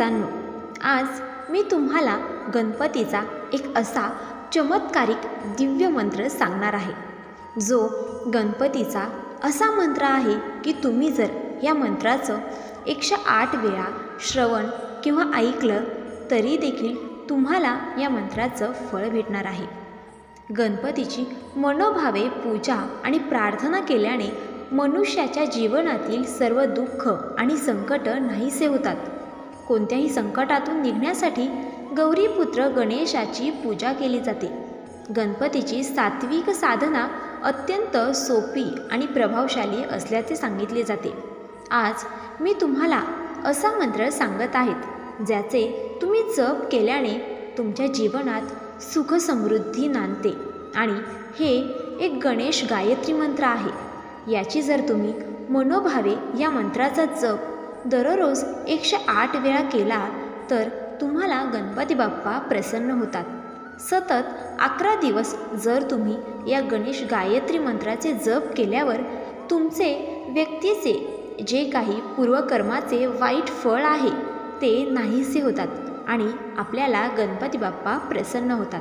भक्तांनो आज मी तुम्हाला गणपतीचा एक असा चमत्कारिक दिव्य मंत्र सांगणार आहे. जो गणपतीचा असा मंत्र आहे की तुम्ही जर या मंत्राचं एकशे आठ वेळा श्रवण किंवा ऐकलं तरी देखील तुम्हाला या मंत्राचं फळ भेटणार आहे. गणपतीची मनोभावे पूजा आणि प्रार्थना केल्याने मनुष्याच्या जीवनातील सर्व दुःख आणि संकट नाहीसे होतात. कोणत्याही संकटातून निघण्यासाठी गौरीपुत्र गणेशाची पूजा केली जाते. गणपतीची सात्विक साधना अत्यंत सोपी आणि प्रभावशाली असल्याचे सांगितले जाते. आज मी तुम्हाला असा मंत्र सांगत आहेत ज्याचे तुम्ही जप केल्याने तुमच्या जीवनात सुख समृद्धी नांदते आणि हे एक गणेश गायत्री मंत्र आहे. याची जर तुम्ही मनोभावे या मंत्राचा जप दररोज एकशे आठ वेळा केला तर तुम्हाला गणपती बाप्पा प्रसन्न होतात. सतत अकरा दिवस जर तुम्ही या गणेश गायत्री मंत्राचे जप केल्यावर तुमचे व्यक्तीचे जे काही पूर्वकर्माचे वाईट फळ आहे ते नाहीसे होतात आणि आपल्याला गणपती बाप्पा प्रसन्न होतात.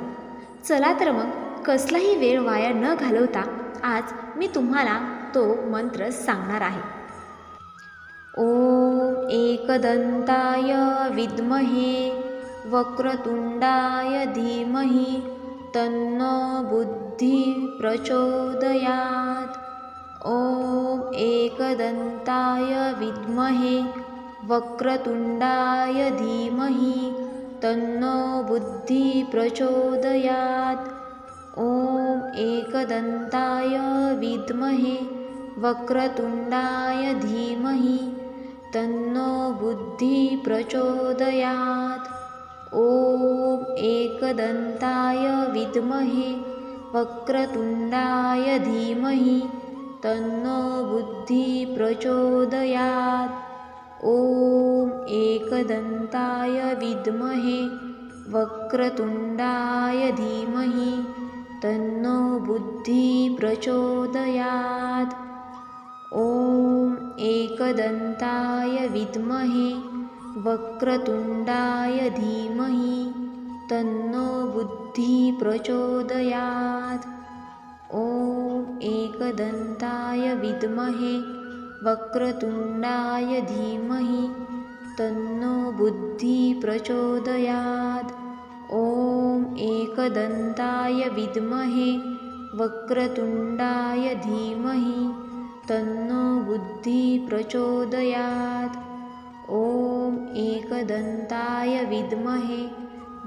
चला तर मग कसलाही वेळ वाया न घालवता आज मी तुम्हाला तो मंत्र सांगणार आहे. ॐ एकदन्ताय विद्महे वक्रतुण्डाय धीमहि तन्नो बुद्धि प्रचोदयात्। ॐ एकदन्ताय विद्महे वक्रतुण्डाय धीमहि तन्नो बुद्धि प्रचोदयात्। ॐ एकदन्ताय विद्महे वक्रतुण्डाय धीमहि तन्नो बुद्धि प्रचोदयात् ॐ एकदन्ताय विद्महे वक्रतुण्डाय धीमहि तन्नो बुद्धि प्रचोदयात् ॐ एकदन्ताय विद्महे वक्रतुण्डाय धीमहि तन्नो बुद्धि प्रचोदयात् ॐ एकदन्ताय विद्महे वक्रतुण्डाय धीमहि तन्नो बुद्धि प्रचोदयात्। ॐ एकदन्ताय विद्महे वक्रतुण्डाय धीमहि तन्नो बुद्धि प्रचोदयात्। ॐ एकदन्ताय विद्महे वक्रतुण्डाय धीमहि तन्नो बुद्धि प्रचोदयात्। ॐ एकदन्ताय विद्महे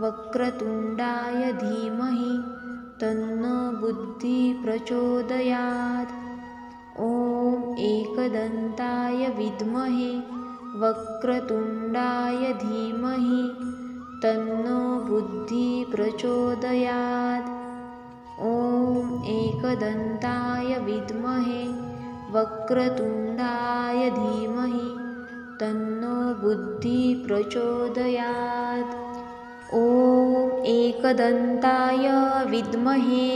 वक्रतुण्डाय धीमहि तन्नो बुद्धि प्रचोदयात्। ॐ एकदन्ताय विद्महे वक्रतुण्डाय धीमहि तन्नो बुद्धि प्रचोदयात्। ॐ एकदन्ताय विद्महे वक्रतुण्डाय धीमहि तन्नो बुद्धि प्रचोदयात्। ॐ एकदन्ताय विद्महे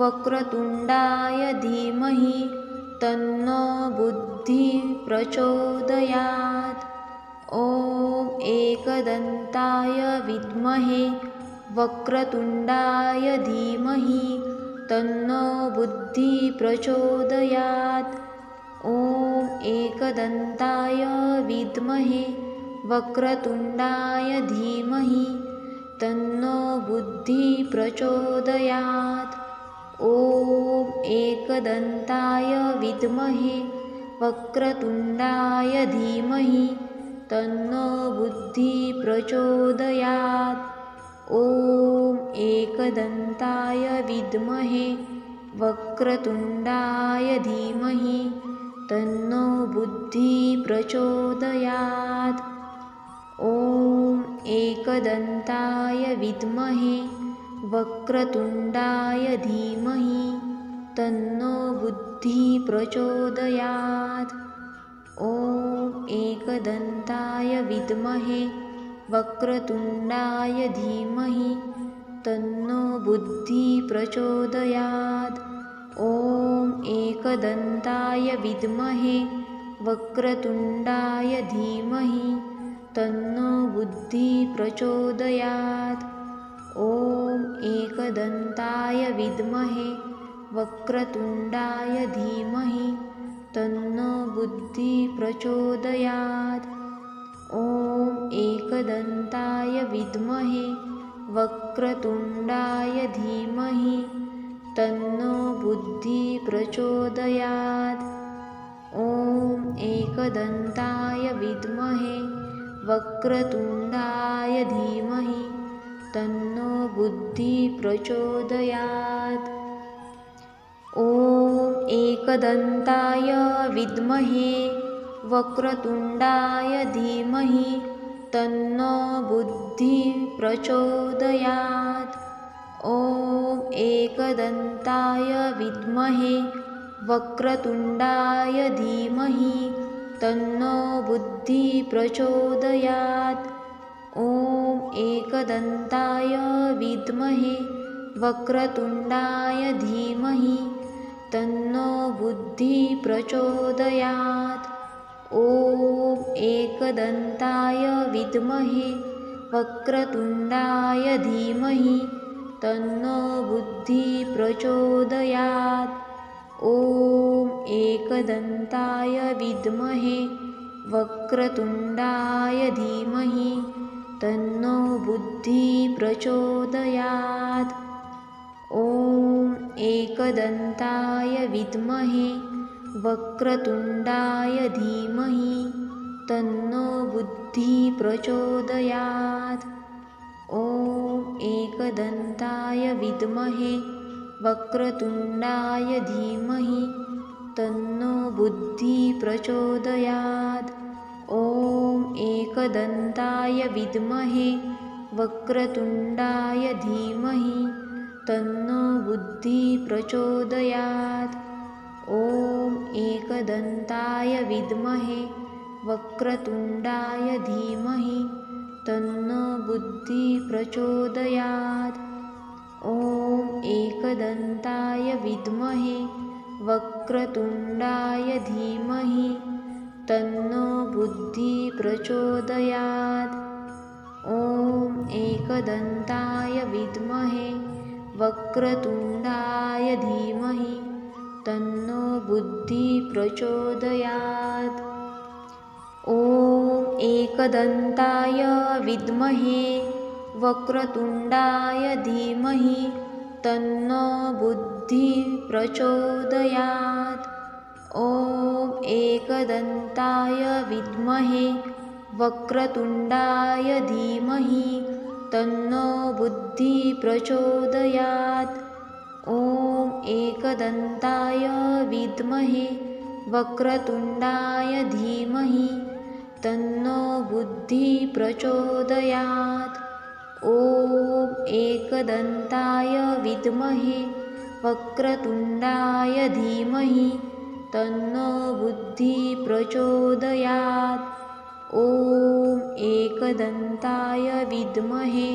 वक्रतुण्डाय धीमहि तन्नो बुद्धि प्रचोदयात्। ॐ एकदन्ताय विद्महे वक्रतुण्डाय धीमहि तन्नो बुद्धि प्रचोदयात्। ॐ एकदन्ताय विद्महे वक्रतुण्डाय धीमहि तन्नो बुद्धि प्रचोदयात्। ॐ एकदन्ताय विद्महे वक्रतुण्डाय धीमहि तन्नो बुद्धि प्रचोदयात् ॐ एकदन्ताय विद्महे वक्रतुण्डाय धीमहि तन्नो बुद्धि प्रचोदयात्। ॐ एकदन्ताय विद्महे वक्रतुण्डाय धीमहि तन्नो बुद्धि प्रचोदयात्। ॐ एकदन्ताय विद्महे वक्रतुण्डाय धीमहि तन्नो बुद्धि प्रचोदयात्। ॐ एकदन्ताय विद्महे वक्रतुण्डाय धीमहि तन्नो बुद्धि प्रचोदयात्। ॐ एकदन्ताय विद्महे वक्रतुण्डाय धीमहि तन्नो बुद्धि प्रचोदयात् ॐ एकदन्ताय विद्महे वक्रतुण्डाय धीमहि तन्नो बुद्धि प्रचोदयात्। ॐ एकदन्ताय विद्महे वक्रतुण्डाय धीमहि तन्नो बुद्धि प्रचोदयात्। ॐ एकदन्ताय विद्महे वक्रतुण्डाय धीमहि तन्नो बुद्धि प्रचोदयात्। ॐ एकदन्ताय विद्महे वक्रतुण्डाय धीमहि तन्नो बुद्धि प्रचोदयात्। ॐ एकदन्ताय विद्महे वक्रतुण्डाय धीमहि तन्नो बुद्धि प्रचोदयात् ॐ एकदन्ताय विद्महे वक्रतुण्डाय धीमहि तन्नो बुद्धि प्रचोदयात्। ॐ एकदन्ताय विद्महे वक्रतुण्डाय धीमहि तन्नो बुद्धि प्रचोदयात्। ॐ एकदन्ताय विद्महे वक्रतुण्डाय धीमहि तन्नो बुद्धि प्रचोदयात्। ॐ एकदन्ताय विद्महे वक्रतुण्डाय धीमहि तन्नो बुद्धि प्रचोदयात्। ॐ एकदन्ताय विद्महे वक्रतुण्डाय धीमहि तन्नो बुद्धि प्रचोदयात् ॐ एकदन्ताय विद्महे वक्रतुण्डाय धीमहि तन्नो बुद्धि प्रचोदयात्। ॐ एकदन्ताय विद्महे वक्रतुण्डाय धीमहि तन्नो बुद्धि प्रचोदयात्। ॐ एकदन्ताय विद्महे वक्रतुण्डाय धीमहि तन्नो बुद्धि प्रचोदयात्। ॐ एकदन्ताय विद्महे वक्रतुण्डाय धीमहि तन्नो बुद्धि प्रचोदयात्। ॐ एकदन्ताय विद्महे वक्रतुण्डाय धीमहि तन्नो बुद्धि प्रचोदयात् ॐ एकदन्ताय विद्महे वक्रतुण्डाय धीमहि तन्नो बुद्धि प्रचोदयात्। ॐ एकदन्ताय विद्महे वक्रतुण्डाय धीमहि तन्नो बुद्धि प्रचोदयात्। ॐ एकदन्ताय विद्महे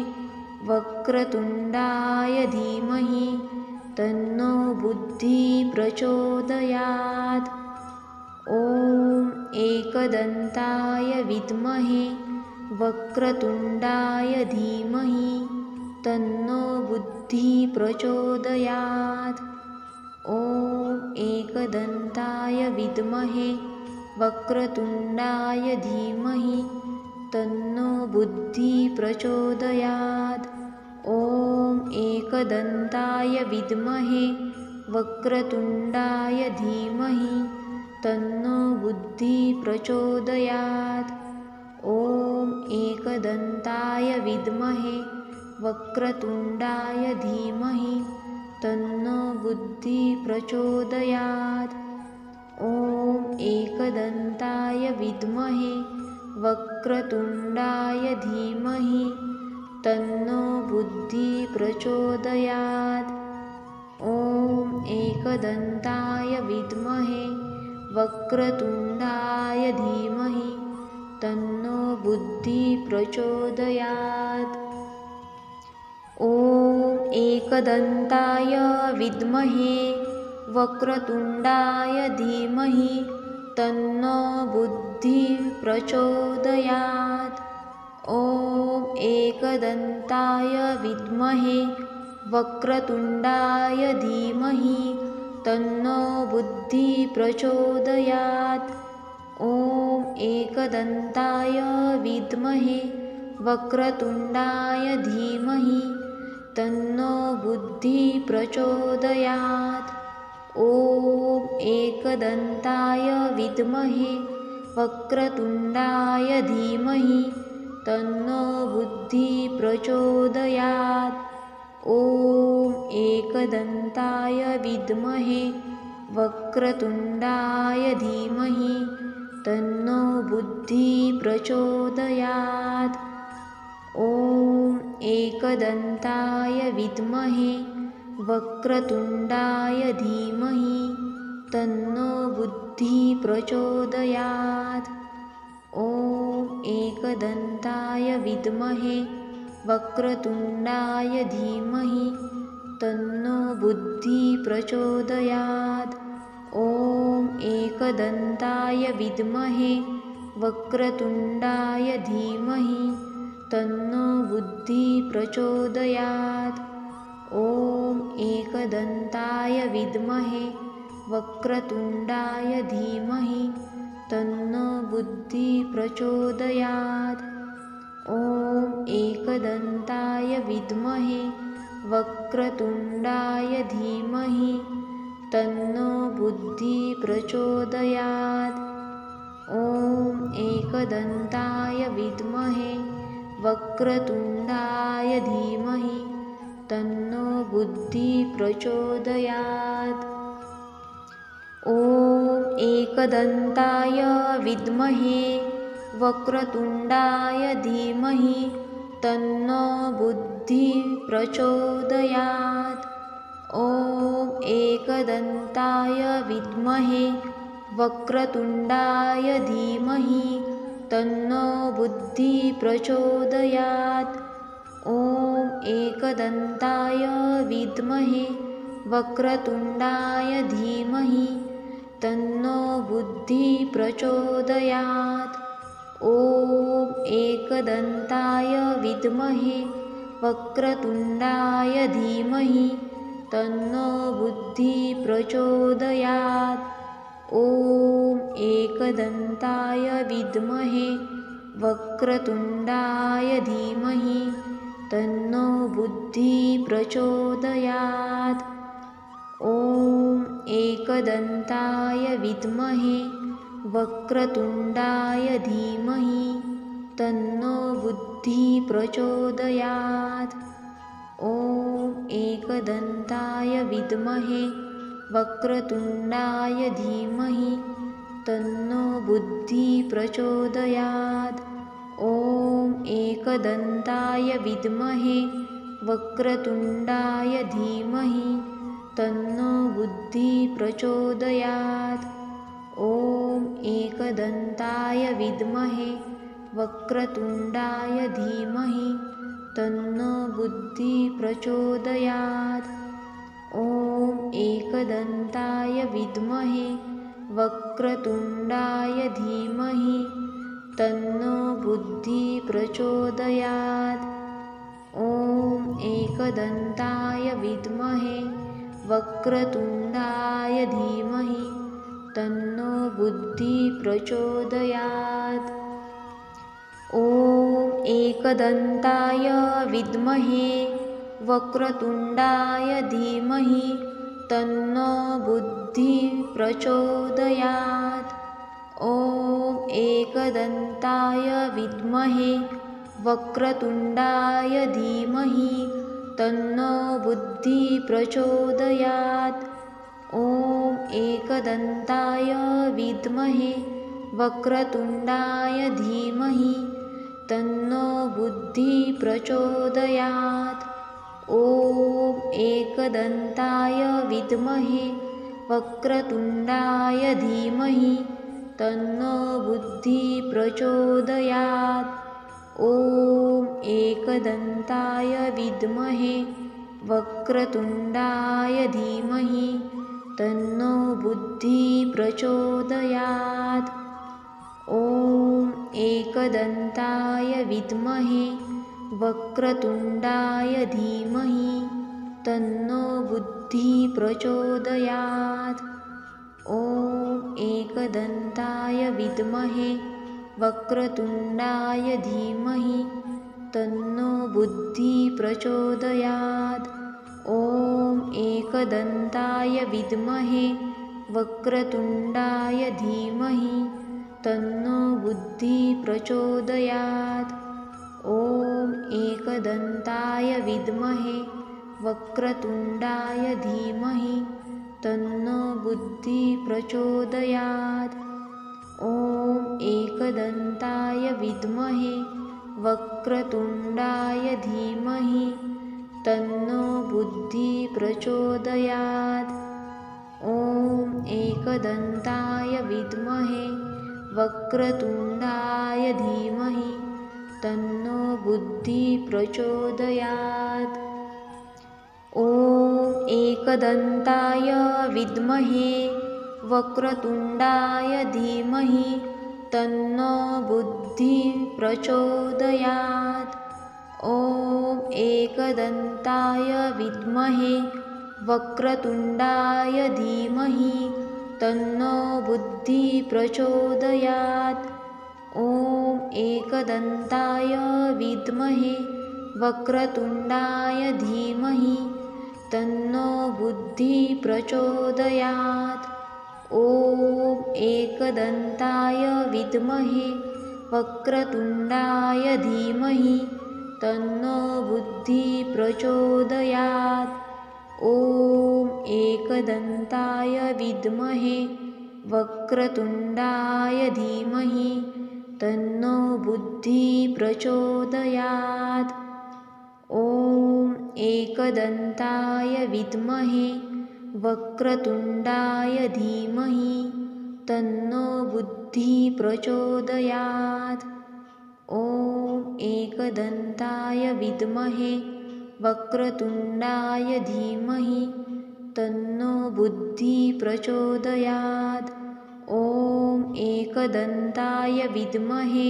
वक्रतुण्डाय धीमहि तन्नो बुद्धि प्रचोदयात्। ॐ एकदन्ताय विद्महे वक्रतुण्डाय धीमहि तन्नो बुद्धि प्रचोदयात्। ॐ एकदन्ताय विद्महे वक्रतुण्डाय धीमहि तन्नो बुद्धि प्रचोदयात् एकदन्ताय विद्महे वक्रतुण्डाय धीमहि तन्नो बुद्धि प्रचोदयात्। ॐ एकदन्ताय विद्महे वक्रतुण्डाय धीमहि तन्नो बुद्धि प्रचोदयात्। ॐ एकदन्ताय विद्महे वक्रतुण्डाय धीमहि तन्नो बुद्धि प्रचोदयात् ॐ एकदन्ताय विद्महे वक्रतुण्डाय धीमहि तन्नो बुद्धि प्रचोदयात् ॐ एकदन्ताय विद्महे वक्रतुण्डाय धीमहि तन्नो बुद्धि प्रचोदयात् ॐ एकदन्ताय विद्महे वक्रतुण्डाय धीमहि तन्नो बुद्धिप्रचोदयात् ॐ एकदन्ताय विद्महे वक्रतुण्डाय धीमहि तन्नो बुद्धिप्रचोदयात् ॐ एकदन्ताय विद्महे वक्रतुण्डाय धीमहि तन्नो बुद्धिप्रचोदयात् ॐ एकदन्ताय विद्महे वक्रतुण्डाय धीमहि तन्नो बुद्धिप्रचोदयात् ॐ एकदन्ताय विद्महे वक्रतुण्डाय धीमहि तन्नो बुद्धिप्रचोदयात् ॐ एकदन्ताय विद्महे वक्रतुण्डाय धीमहि तन्नो बुद्धिप्रचोदयात् ॐ एकदन्ताय विद्महे वक्रतुण्डाय धीमहि तन्नो बुद्धिप्रचोदयात् ॐ एकदन्ताय विद्महे वक्रतुण्डाय धीमहि तन्नो बुद्धिप्रचोदयात् ॐ एकदन्ताय विद्महे वक्रतुण्डाय धीमहि तन्नो बुद्धिप्रचोदयात् ॐ एकदन्ताय विद्महे वक्रतुण्डाय धीमहि तन्नो बुद्धिप्रचोदयात् एकदन्ताय विद्महे वक्रतुण्डाय धीमहि तन्नो बुद्धिप्रचोदयात् ॐ एकदन्ताय विद्महे वक्रतुण्डाय धीमहि तन्नो बुद्धिप्रचोदयात् ॐ एकदन्ताय विद्महे वक्रतुण्डाय धीमहि तन्नो बुद्धिप्रचोदयात्। ॐ एकदन्ताय विद्महे वक्रतुण्डाय धीमहि तन्नो बुद्धिप्रचोदयात्। ॐ एकदन्ताय विद्महे वक्रतुण्डाय धीमहि तन्नो बुद्धिप्रचोदयात् ॐ एकदन्ताय विद्महे वक्रतुण्डाय धीमहि तन्नो बुद्धिप्रचोदयात् ॐ एकदन्ताय विद्महे वक्रतुण्डाय धीमहि तन्नो बुद्धिप्रचोदयात् ॐ एकदन्ताय विद्महे वक्रतुण्डाय धीमहि तन्नो बुद्धिप्रचोदयात् ॐ एकदन्ताय विद्महे वक्रतुण्डाय धीमहि तन्नो बुद्धिप्रचोदयात् ॐ एकदन्ताय विद्महे वक्रतुण्डाय धीमहि तन्नो बुद्धिप्रचोदयात् ॐ एकदन्ताय विद्महे वक्रतुण्डाय धीमहि तन्नो बुद्धिप्रचोदयात् ॐ एकदन्ताय विद्महे वक्रतुण्डाय धीमहि तन्नो बुद्धिप्रचोदयात् ॐ एकदन्ताय विद्महे वक्रतुण्डाय धीमहि तन्नो बुद्धिप्रचोदयात् ॐ एकदन्ताय विद्महे वक्रतुण्डाय धीमहि तन्नो बुद्धिप्रचोदयात् ॐ एकदन्ताय विद्महे वक्रतुण्डाय धीमहि तन्नो बुद्धिप्रचोदयात् ॐ एकदन्ताय विद्महे वक्रतुण्डाय धीमहि तन्नो बुद्धिप्रचोदयात्। ॐ एकदन्ताय विद्महे वक्रतुण्डाय धीमहि तन्नो बुद्धिः प्रचोदयात् ॐ एकदन्ताय विद्महे वक्रतुण्डाय धीमहि तन्नो बुद्धिः प्रचोदयात् ॐ एकदन्ताय विद्महे वक्रतुण्डाय धीमहि तन्नो बुद्धिः प्रचोदयात् ॐ एकदन्ताय विद्महे वक्रतुण्डाय धीमहि तन्नो बुद्धिः प्रचोदयात् ॐ एकदन्ताय विद्महे वक्रतुण्डाय धीमहि तन्नो बुद्धिः प्रचोदयात्। ॐ एकदन्ताय विद्महे वक्रतुण्डाय धीमहि तन्नो बुद्धिः प्रचोदयात्। ॐ एकदन्ताय विद्महे वक्रतुण्डाय धीमहि तन्नो बुद्धिः प्रचोदयात्। ॐ एकदन्ताय विद्महे वक्रतुण्डाय धीमहि तन्नो बुद्धिः प्रचोदयात्। ॐ एकदन्ताय विद्महे वक्रतुण्डाय धीमहि तन्नो बुद्धिः प्रचोदयात् ॐ एकदन्ताय विद्महे वक्रतुण्डाय धीमहि तन्नो बुद्धिः प्रचोदयात्। ॐ एकदन्ताय विद्महे वक्रतुण्डाय धीमहि तन्नो बुद्धिः प्रचोदयात्। ॐ एकदन्ताय विद्महे वक्रतुण्डाय धीमहि तन्नो बुद्धिः प्रचोदयात् ॐ एकदन्ताय विद्महे वक्रतुण्डाय धीमहि तन्नो बुद्धिः प्रचोदयात् ॐ एकदन्ताय विद्महे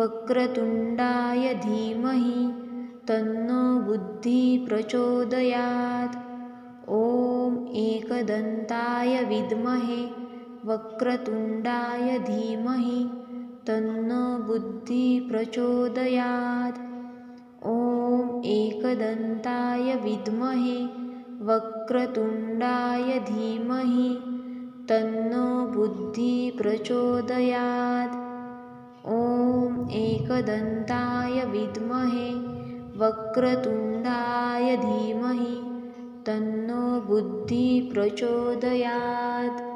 वक्रतुण्डाय धीमहि तन्नो बुद्धिः प्रचोदयात् ॐ एकदन्ताय विद्महे वक्रतुण्डाय धीमहि तन्नो बुद्धिः प्रचोदयात्। ॐ एकदन्ताय विद्महे वक्रतुण्डाय धीमहि तन्नो बुद्धिः प्रचोदयात्। ॐ एकदन्ताय विद्महे वक्रतुण्डाय धीमहि तन्नो बुद्धिः प्रचोदयात्